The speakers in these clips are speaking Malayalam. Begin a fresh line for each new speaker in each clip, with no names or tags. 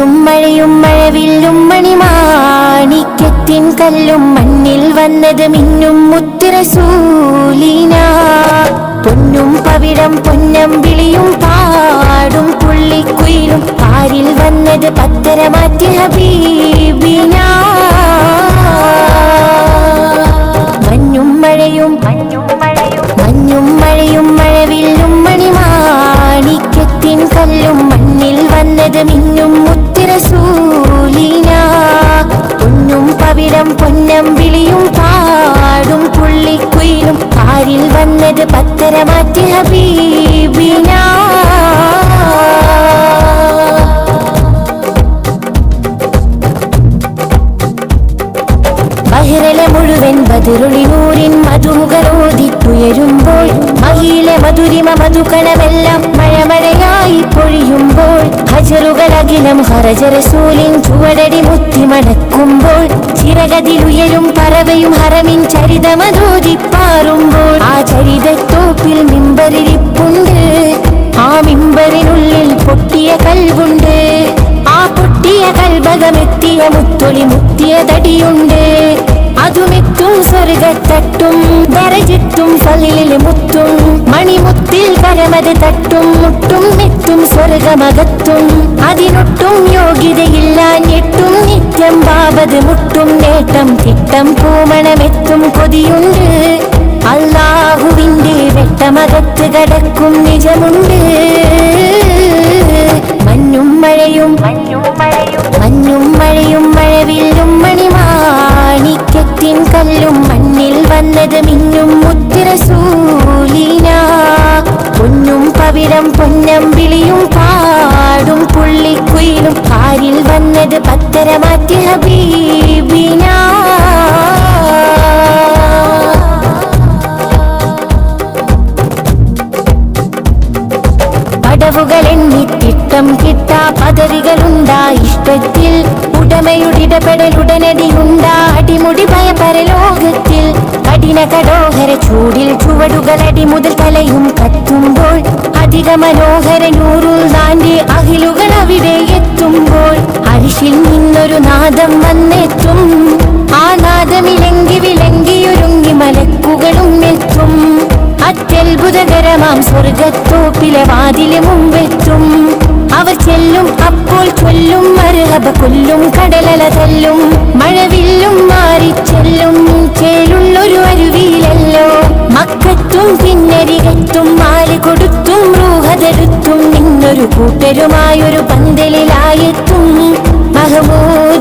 മിന്നുമ്മഴയും മഴവില്ലും മണിമാണിക്കത്തിൻ കല്ലും മണ്ണിൽ വന്നത് മിന്നും മുത്തിര സൂലിന പൊന്നും പവിടം പൊന്നം വിളിയും പാടും പുള്ളിക്കുയിലും പാരിൽ വന്നത് പത്തര മാറ്റി ഹബീബിനാ പത്തര മാറ്റി ഹബീബിന. ബഹിരലെ മുഴുവൻ ബതിരുളിനൂരിൻ മധുമുഖരോദിത്തുയരുമ്പോൾ മഹിയിലെ മധുരിമ മധുകണമെല്ലാം മഴമഴയായി പൊഴിയുമ്പോൾ ഹജറുകളകിലം ഹറജറസൂലിൻ ചുവടടി മുത്തി മടക്കുമ്പോൾ പറവയും ഹറമിൻ ചരിതമതോദിപ്പാറുമ്പോൾ ആ ചരിതത്തോപ്പിൽ മിമ്പറിരിപ്പുണ്ട് ആ മിമ്പറിനുള്ളിൽ പൊട്ടിയ കൽവുണ്ട്. ആ പൊട്ടിയ കൽഭകമെത്തിയ മുത്തൊളി മുത്തിയതടിയുണ്ട് അതുമെത്തും സ്വർഗത്തട്ടും വരചിട്ടും ഫലിലിൽ മുത്തും. മണിമുത്തിൽ കരമത് തട്ടും മുട്ടും മെത്തും സ്വർഗമകത്തും. അതിനൊട്ടും യോഗ്യതയില്ല ഞെട്ടും നിത്യം ബാബത് മുട്ടും നേട്ടം തിട്ടം പൂമണമെത്തും കൊതിയുണ്ട്. അള്ളാഹുവിന്റെ വെട്ടമകത്ത് കടക്കും നിജമുണ്ട്. മഞ്ഞും മഴയും മഞ്ഞും മഴയും മഴവില്ലും മണിമാണിക്കത്തിൻ കല്ലും മണ്ണിൽ വന്നത് മിന്നും മുത്തിരസൂലിന പൊന്നും പവിഴം പൊന്നം വിളിയും പാടും പുള്ളിക്കുയിലും കാരിൽ വന്നത് പത്തര മാറ്റി ഹബീബിന. എണ്ണിത്തിട്ടം കിട്ടാ പദവികളുണ്ടാ. ഇഷ്ടത്തിൽ ഉടമയുടിടപെടലുടനടിയുണ്ടാ. അടിമുടി ഭയപരലോകത്തിൽ കഠിന കടോഹര ചൂടിൽ ചുവടുകൾ അടി മുതൽ തലയും കത്തുമ്പോൾ അധിക മനോഹര നൂറുൽ നാന്റെ അഖിലുകൾ അവിടെ എത്തുമ്പോൾ അരിശിൽ നിന്നൊരു നാദം വന്നെത്തും. അത്യത്ഭുതകരമാം സ്വർഗത്തോപ്പിലെ വാതിലെ മുമ്പെത്തും. അവർ ചെല്ലും അപ്പോൾ ചൊല്ലും മരഹബ കൊല്ലും കടലല തല്ലും. മഴവില്ലും മാറി ചെല്ലും ചേലുള്ളൊരു അരുവിയിലല്ലോ. മക്കത്തും പിന്നരികത്തും മാല കൊടുത്തും റൂഹതെടുത്തും നിന്നൊരു കൂട്ടരുമായൊരു പന്തലിലായെത്തും. മഹമൂദിന്റെ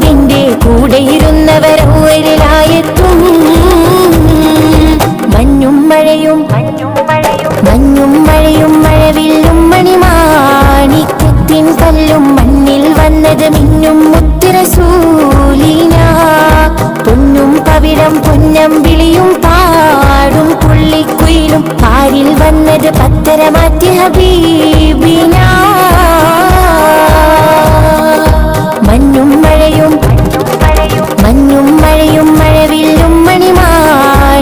മാറ്റി ഹബീബിന. മഞ്ഞും മഴയും മഞ്ഞും മഴയും മഴവില്ലും മണിമാണിക്കത്തിൻ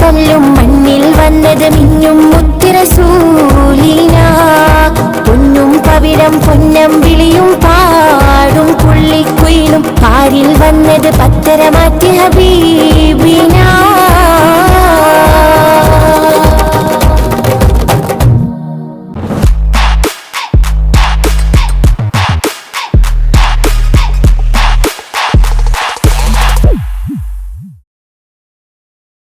കല്ലും മണ്ണിൽ വന്നത് മിന്നും മുത്തിരസൂലിന പൊന്നും പവിടം പൊന്നം വിളിയും പാടും പുള്ളിക്കുയിലും പാരിൽ വന്നത് പത്തര മാറ്റി ഹബീ